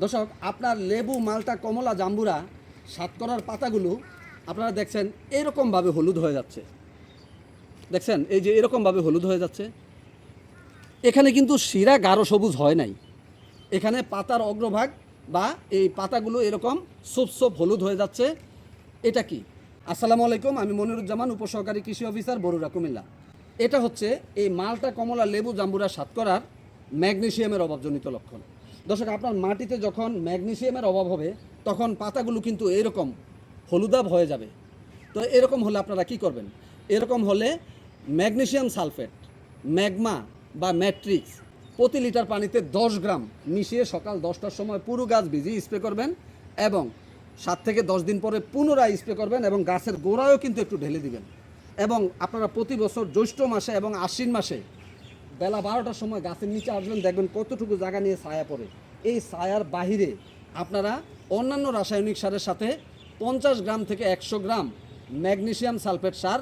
দর্শক, আপনার লেবু, মালটা, কমলা, জাম্বুরা সাতকরার পাতাগুলো আপনারা দেখছেন এরকমভাবে হলুদ হয়ে যাচ্ছে। দেখছেন? এই যে এরকমভাবে হলুদ হয়ে যাচ্ছে। এখানে কিন্তু শিরা, গাঢ় সবুজ হয় নাই। এখানে পাতার অগ্রভাগ বা এই পাতাগুলো এরকম সোপ সোপ হলুদ হয়ে যাচ্ছে। এটা কি? আসসালামু আলাইকুম, আমি মনিরুজ্জামান, উপসহকারী কৃষি অফিসার বরুড়া, কুমিল্লা। এটা হচ্ছে এই মালটা, কমলা, লেবু, জাম্বুরা সাতকরার ম্যাগনেসিয়ামের অভাবজনিত লক্ষণ। দর্শক, আপনার মাটিতে যখন ম্যাগনেসিয়ামের অভাব হবে, তখন পাতাগুলো কিন্তু এরকম হলুদাভ হয়ে যাবে। তো এরকম হলে আপনারা কি করবেন? এরকম হলে ম্যাগনেসিয়াম সালফেট, ম্যাগমা বা ম্যাট্রিক্স প্রতি লিটার পানিতে দশ গ্রাম মিশিয়ে সকাল দশটার সময় পুরো গাছ ভিজিয়ে স্প্রে করবেন এবং সাত থেকে দশ দিন পরে পুনরায় স্প্রে করবেন এবং গাছের গোড়ায়ও কিন্তু একটু ঢেলে দিবেন। এবং আপনারা প্রতি বছর জ্যৈষ্ঠ মাসে এবং আশ্বিন মাসে বেলা বারোটার সময় গাছের নিচে আসবেন, দেখবেন কতটুকু জায়গা নিয়ে ছায়া পড়ে। এই ছায়ার বাহিরে আপনারা অন্যান্য রাসায়নিক সারের সাথে পঞ্চাশ গ্রাম থেকে একশো গ্রাম ম্যাগনেশিয়াম সালফেট সার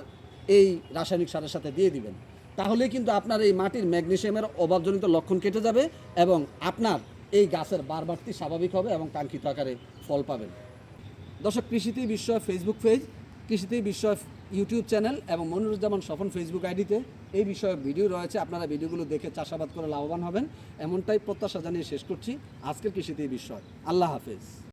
এই রাসায়নিক সারের সাথে দিয়ে দিবেন। তাহলে কিন্তু আপনার এই মাটির ম্যাগনেশিয়ামের অভাবজনিত লক্ষণ কেটে যাবে এবং আপনার এই গাছের বারবারতি স্বাভাবিক হবে এবং কাঙ্ক্ষিত আকারে ফল পাবেন। দর্শক, কৃষিতে বিশ্ব ফেসবুক পেজ কৃষিতে বিষয় ইউটিউব চ্যানেল এবং মনিরুজ্জামান স্বপন ফেসবুক আইডিতে এই বিষয়ে ভিডিও রয়েছে। আপনারা ভিডিওগুলো দেখে চাষাবাদ করে লাভবান হবেন। এমনটাই প্রত্যাশা জানিয়ে শেষ করছি। আজকের কৃষিতে বিষয় আল্লাহ হাফেজ।